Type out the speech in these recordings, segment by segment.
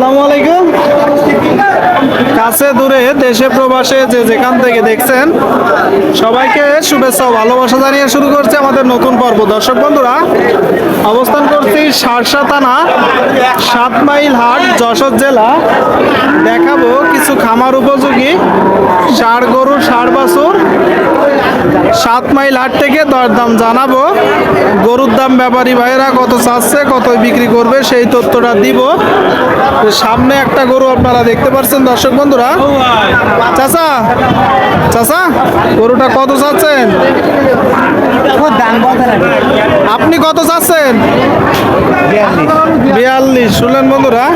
আসসালামু আলাইকুম। কাছে দূরে, দেশে, প্রবাসে যে যেখান থেকে দেখছেন, সবাইকে শুভেচ্ছা ভালোবাসা জানিয়ে শুরু করছে আমাদের নতুন পর্ব। দর্শক বন্ধুরা, অবস্থান করছি সারসা থানা, সাত মাইল হাট, যশোর জেলা। দেখাবো কিছু খামার উপযোগী ষাড় গরু ষাড় বাছুর। সাত মাইল হাট থেকে দরদাম জানাব। গরুর দাম ব্যাপারী ভাইরা কত চাচ্ছে কত বিক্রি করবে, সেই তথ্যটা দিব। সামনে একটা গরু আপনারা দেখতে পাচ্ছেন, দর্শক বন্ধুরা। চাচা চাচা, গরুটা কত চাচ্ছেন? আপনি কত চাচ্ছেন? বিয়াল্লিশ। শুনলেন বন্ধুরা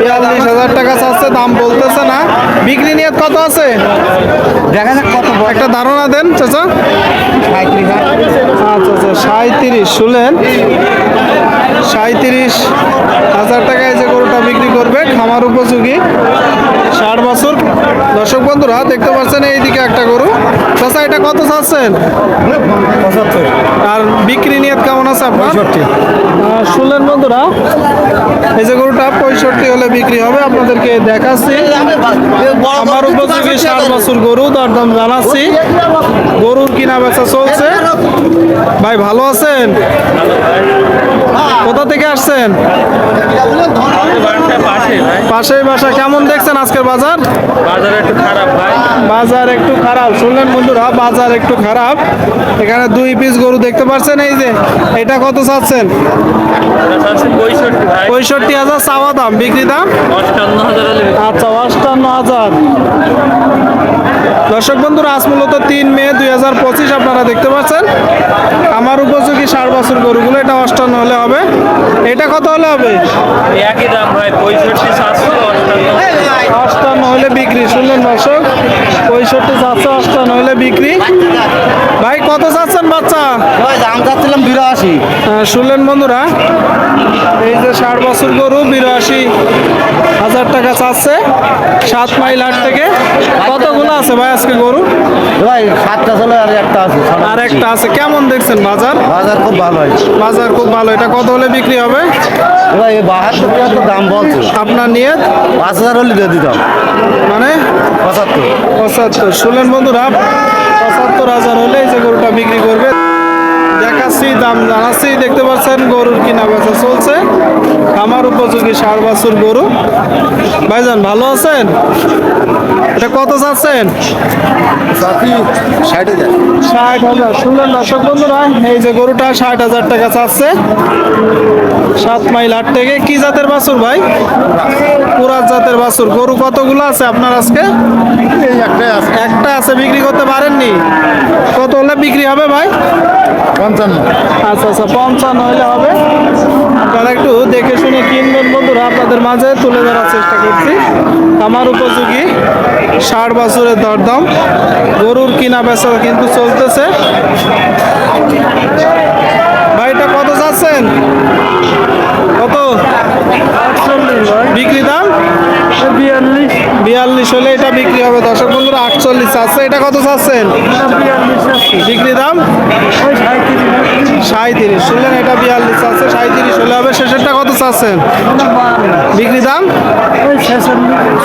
বিয়াল্লিশ হাজার টাকা চাচ্ছে দাম বলতেছে না। বিক্রি নিয়ে কত আছে? দেখা যাক কত একটা ধারণা দেন চাচা। আচ্ছা আচ্ছা সাঁত্রিশ শুনলেন। সাঁত্রিশ হাজার টাকায় যে গরুটা বিক্রি করবে খামার উপযোগী। ষাট বছর দর্শক বন্ধুরা দেখতে পাচ্ছেন এইদিকে একটা গরু। চাচা এটা কত চাচ্ছেন? আর বিক্রি নিয়ে কেমন আছে আপনার? শুনলেন বন্ধুরা এই যে গরুটা পঁয়ষট্টি হলে বিক্রি হবে আপনাদেরকে দেখাচ্ছি। আমার উপযোগী ষাট বছর গরু দরদাম জানাচ্ছি। গরুর কিনা বেচা চলছে। ভাই ভালো আছেন? কোথা থেকে আসছেন? পাশেই বাসা কেমন দেখছেন আজকের বাজার? বাজার একটু খারাপ ভাই। বাজার একটু খারাপ। শুনলেন বন্ধুরা বাজার একটু খারাপ। এখানে দুই পিস গরু দেখতে পাচ্ছেন এই যে এটা কত চাচ্ছেন? পঁয়ষট্টি হাজার চাওয়া দাম বিক্রি দাম? আচ্ছা অষ্টান্ন হাজার। দর্শক বন্ধুরা আজ মূলত তিন মে দুই হাজার পঁচিশ আপনারা দেখতে পাচ্ছেন। আমার উপযোগী ষাট বছর গরুগুলো এটা অষ্টান্ন হলে হবে। এটা কত হলে হবে? একই দাম ভাই পঁয়ষট্টি অষ্টান্ন হলে বিক্রি শুনলেন দর্শক পঁয়ষট্টি চারশো অষ্টান্ন হলে বিক্রি। ভাই কত চাচ্ছেন বাচ্চা? দাম চাচ্ছিলাম বিরাশি। আহ, শুনলেন বন্ধুরা এই যে ষাট বছর গরু বিরাশি। হাজার টাকা চাচ্ছে। সাত মাইল হাট থেকে। কতগুলো আছে ভাই আজকে গরু? ভাই সাতটা চলে আর একটা আছে। আর একটা আছে। কেমন দেখছেন বাজার? বাজার খুব ভালো হয় বাজার খুব ভালো। এটা কত হলে বিক্রি হবে? ভাই বাহাত্তর টাকা তো দাম বলছে। আপনার নিয়ে পাঁচ হাজার হলে দিয়ে দিতাম। মানে? পঁচাত্তর। পঁচাত্তর। শুনলেন বন্ধুরা পঁচাত্তর হাজার হলে এই যে গরুটা বিক্রি করবে। দাম জানাচ্ছি দেখতে পাচ্ছেন গরুর কিনা বেচা চলছে। আমার উপযোগী ষাট বছর গরু। ভাইজান ভালো আছেন? এটা কত চাচ্ছেন? ষাট হাজার। ষাট হাজার। শুনলেন দর্শক বন্ধুরা এই যে গরুটা ষাট হাজার টাকা চাচ্ছে। সাত মাইল আট থেকে। কি জাতের বাছুর ভাই? পুরাত জাতের বাছুর। গরু কতগুলো আছে আপনার আজকে? এই একটা আছে বিক্রি করতে পারেননি? কত হলে বিক্রি হবে ভাই? পঞ্চান্ন। আচ্ছা আচ্ছা পঞ্চান্ন হলে হবে। আপনারা একটু দেখে শুনে কিনবেন বন্ধুরা, আপনাদের মাঝে তুলে ধরার চেষ্টা করছি। আমার উপযোগী ষাট বছরের দরদাম। গরুর কিনা বেচা কিন্তু চলতেছে। বিয়াল্লিশ। হলে এটা বিক্রি হবে। দর্শক বন্ধুরা, আটচল্লিশ আছে। এটা কত চাচ্ছেন? বিক্রি দাম? সাঁত্রিশ শুনলেন, এটা বিয়াল্লিশ আছে। সাঁত্রিশ হলে হবে। শেষেরটা কত চাচ্ছেন? বিক্রি দাম?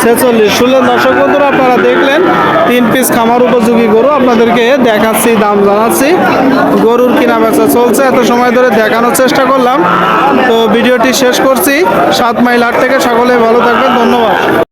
ছেচল্লিশ। শুনলেন, দর্শক বন্ধুরা, আপনারা দেখলেন, তিন পিস খামার উপযোগী গরু আপনাদেরকে দেখাচ্ছি, দাম জানাচ্ছি। গরুর কিনা বেচা চলছে। এত সময় ধরে দেখানোর চেষ্টা করলাম। তো ভিডিওটি শেষ করছি। সাত মাইল আট থেকে সকলে ভালো থাকবেন।